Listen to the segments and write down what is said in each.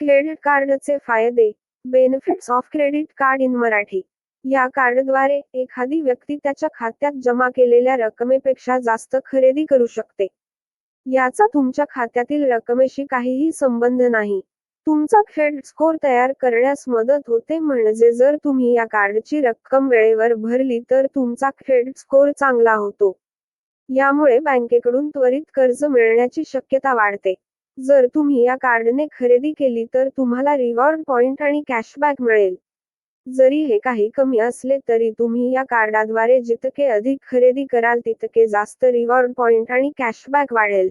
Credit कार्डचे फायदे benefits of credit card in Marathi. या कार्डद्वारे एखादी व्यक्ती त्याच्या खात्यात जमा केलेल्या रकमेपेक्षा जास्त खरेदी करू शकते. याचा तुमच्या खात्यातील रकमेशी काहीही संबंध नाही. तुमचा क्रेडिट स्कोअर तयार करण्यास मदत होते म्हणजे जर तुम्ही या कार्डची रक्कम वेळेवर भरली तर तुमचा क्रेडिट स्कोअर चांगला होतो. यामुळे बँकेकडून त्वरित कर्ज मिळण्याची शक्यता वाढते. जर तुम्ही या कार्डने खरेदी केली तर तुम्हाला रिवॉर्ड पॉइंट आणि कॅशबॅक मिळेल. जरी हे काही कमी असले तरी तुम्ही या कार्डाद्वारे जितके अधिक खरेदी कराल तितके जास्त रिवॉर्ड पॉइंट आणि कॅशबॅक वाढेल.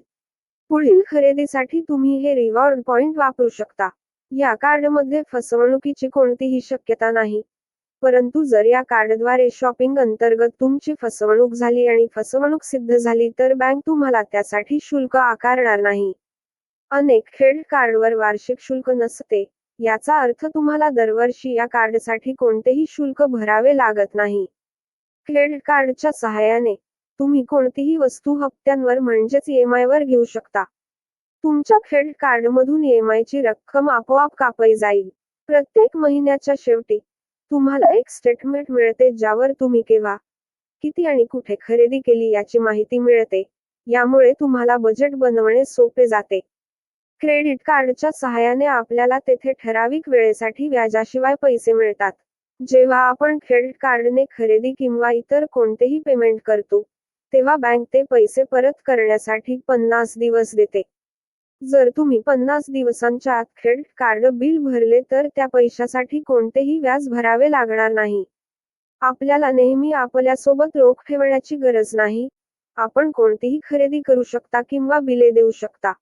पुढील खरेदीसाठी तुम्ही हे रिवॉर्ड पॉइंट वापरू शकता. या कार्डमध्ये फसवणुकीची कोणतीही शक्यता नाही. परंतु जर या कार्डद्वारे शॉपिंग अंतर्गत तुमची फसवणूक झाली आणि फसवणूक सिद्ध झाली तर बँक तुम्हाला त्यासाठी शुल्क आकारणार नाही. अनेक खेळ कार्डवर वार्षिक शुल्क नसते. याचा अर्थ तुम्हाला दरवर्षी या कार्डसाठी कोणतेही शुल्क भरावे लागत नाही. क्रेडिट कार्डच्या सहाय्याने तुम्ही कोणतीही वस्तू हप्त्यांवर म्हणजेच EMI वर घेऊ शकता. तुमच्या क्रेडिट कार्डमधून EMI ची रक्कम आपोआप कापली जाईल. प्रत्येक महिन्याच्या शेवटी तुम्हाला एक स्टेटमेंट मिळते ज्यावर तुम्ही केव्हा किती आणि कुठे खरेदी केली याची माहिती मिळते. यामुळे तुम्हाला बजेट बनवणे सोपे जाते. क्रेडिट कार्डच्या सहाय्याने आपल्याला तेथे ठराविक वेळेसाठी व्याजाशिवाय पैसे मिळतात. जेव्हा आपण क्रेडिट कार्डने खरेदी किंवा इतर कोणतेही पेमेंट करतो तेव्हा बँक ते पैसे परत करण्यासाठी पन्नास दिवस देते. जर तुम्ही पन्नास दिवसांच्या आत क्रेडिट कार्ड बिल भरले तर त्या पैशासाठी कोणतेही व्याज भरावे लागणार नाही. आपल्याला नेहमी आपल्यासोबत रोख ठेवण्याची गरज नाही. आपण कोणतीही खरेदी करू शकता किंवा बिले देऊ शकता.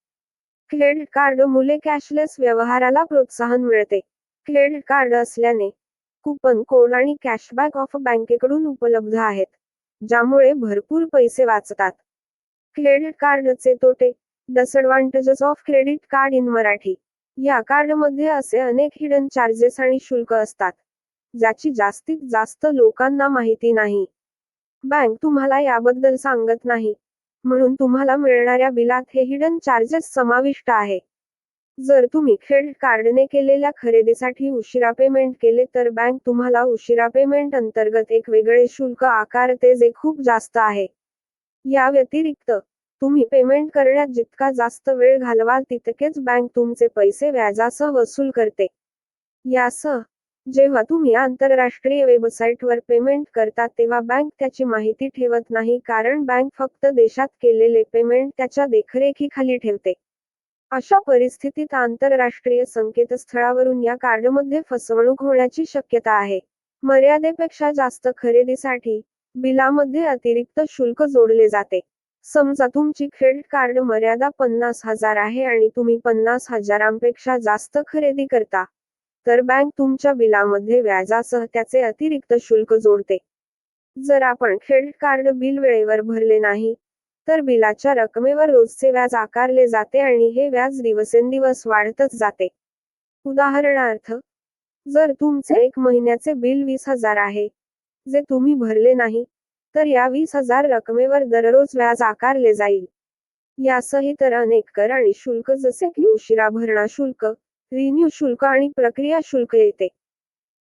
क्रेडिट कार्ड मुले कॅशलेस व्यवहाराला प्रोत्साहन मिळते. क्रेडिट कार्ड असल्याने कुपन कोड आणि कॅशबॅक ऑफ बँकेकडून उपलब्ध आहेत ज्यामुळे भरपूर पैसे वाचतात. क्रेडिट कार्डचे तोटे disadvantages of credit card in Marathi. या कार्डमध्ये असे अनेक हिडन चार्जेस आणि शुल्क असतात ज्याची जास्तीत जास्त लोकांना माहिती नाही. बँक तुम्हाला याबद्दल सांगत नाही. म्हणून तुम्हाला मिळणाऱ्या बिलात हे हिडन चार्जेस समाविष्ट आहे. जर तुम्ही क्रेडिट कार्डने केलेल्या खरेदीसाठी उशिरा पेमेंट केले तर बँक तुम्हाला उशिरा पेमेंट अंतर्गत एक वेगळे शुल्क आकारते जे खूप जास्त आहे. या व्यतिरिक्त तुम्ही पेमेंट करण्यात जितका जास्त वेळ घालवाल तितकेच बँक तुमचे पैसे व्याजासह वसूल करते. यासह जेव्हा तुम्ही आंतरराष्ट्रीय वेबसाईटवर पेमेंट करता तेव्हा बँक त्याची माहिती ठेवत नाही कारण बँक फक्त देशात केलेले पेमेंट त्याच्या देखरेखीखाली ठेवते. अशा परिस्थितीत आंतरराष्ट्रीय संकेतस्थळावरून या कार्डमध्ये फसवणूक होण्याची शक्यता आहे. मर्यादेपेक्षा जास्त खरेदीसाठी बिलामध्ये अतिरिक्त शुल्क जोडले जाते. समजा तुमची क्रेडिट कार्ड मर्यादा पन्नास हजार आहे आणि तुम्ही पन्नास हजारांपेक्षा जास्त खरेदी करता. तर बँक तुमच्या बिलामध्ये व्याजासह त्याचे अतिरिक्त शुल्क जोडते. जर आपण क्रेडिट कार्ड बिल वेळेवर भरले नाही तर बिलाच्या रकमेवर रोजचे व्याज आकारले जाते आणि हे व्याज दिवसेंदिवस वाढतच जाते. उदाहरणार्थ जर तुमचे एक महिन्याचे बिल वीस हजार आहे जे तुम्ही भरले नाही तर या वीस हजार रकमेवर दररोज व्याज आकारले जाईल. यासह इतर अनेक कर आणि शुल्क जसे की उशिरा भरणा शुल्क रिन्यू शुल्क आणि प्रक्रिया शुल्क येते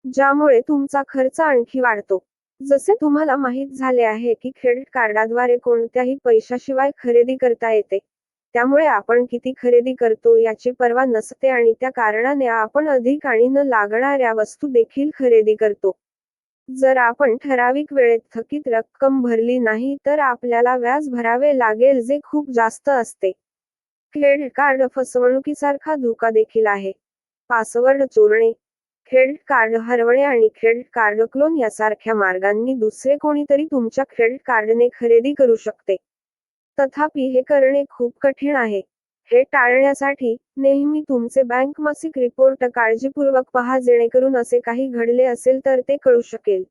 ज्यामुळे तुमचा खर्च आणखी वाढतो. जसे तुम्हाला माहीत झाले आहे की क्रेडिट कार्डाद्वारे कोणत्याही पैशाशिवाय खरेदी करता येते त्यामुळे आपण किती खरेदी करतो याची पर्वा नसते आणि त्या कारणाने आपण अधिक आणि न लागणाऱ्या वस्तू देखील खरेदी करतो. जर आपण ठराविक वेळेत थकीत रक्कम भरली नाही तर आपल्याला व्याज भरावे लागेल जे खूप जास्त असते. क्रेडिट कार्ड फसवणुकीसारखा धोका देखील आहे. पासवर्ड चोरणे क्रेडिट कार्ड हरवणे आणि क्रेडिट कार्ड क्लोन यासारख्या मार्गांनी दुसरे कोणीतरी तुमच्या क्रेडिट कार्डने खरेदी करू शकते. तथापि हे करणे खूप कठीण आहे. हे टाळण्यासाठी नेहमी तुमचे बँक मासिक रिपोर्ट काळजीपूर्वक पहा जेणेकरून असे काही घडले असेल तर ते कळू शकेल.